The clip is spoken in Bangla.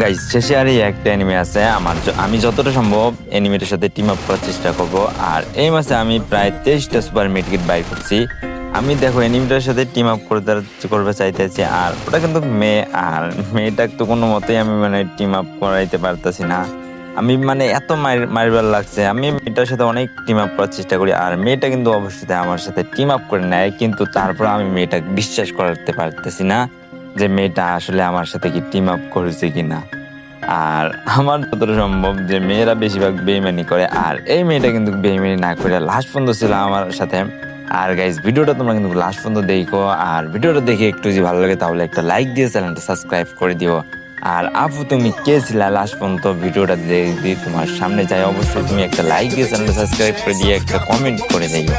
গাইজ শেষে আর এই একটা অ্যানিমে আছে, আমার আমি যতটা সম্ভব এনিমেটের সাথে টিম আপ করার চেষ্টা করব। আর এই মাসে আমি প্রায় তেইশটা সুপার মিডকিট বাই করছি। আমি দেখো অ্যানিমেটার সাথে টিম আপ করতে করবে চাইতেছি, আর ওটা কিন্তু মেয়ে, আর মেয়েটা তো কোনো মতেই আমি মানে টিম আপ করাইতে পারতেছি না। আমি মানে এত মার মারবার লাগছে, আমি মেয়েটার সাথে অনেক টিম আপ করার চেষ্টা করি, আর মেয়েটা কিন্তু অবশ্যই আমার সাথে টিম আপ করে নেয়, কিন্তু তারপর আমি মেয়েটাকে বিশ্বাস করতে পারতেছি না। যে মেয়েটা আসলে আমার সাথে কি টিম আপ করেছে কিনা। আর আমার যতটা সম্ভব যে মেয়েরা বেশিরভাগ বেইমানি করে, আর এই মেয়েটা কিন্তু বেইমানি না করে লাস্ট পর্যন্ত ছিল আমার সাথে। আর গাইজ ভিডিওটা তোমরা কিন্তু লাস্ট পর্যন্ত দেখো, আর ভিডিওটা দেখে একটু যদি ভালো লাগে তাহলে একটা লাইক দিয়ে চ্যানেলটা সাবস্ক্রাইব করে দিও। আর আপু, তুমি কে ছিলা লাস্ট পর্যন্ত ভিডিওটা দেখে তোমার সামনে যাই অবশ্যই তুমি একটা লাইক দিয়ে চ্যানেলটা সাবস্ক্রাইব করে দিয়ে একটা কমেন্ট করে দিও।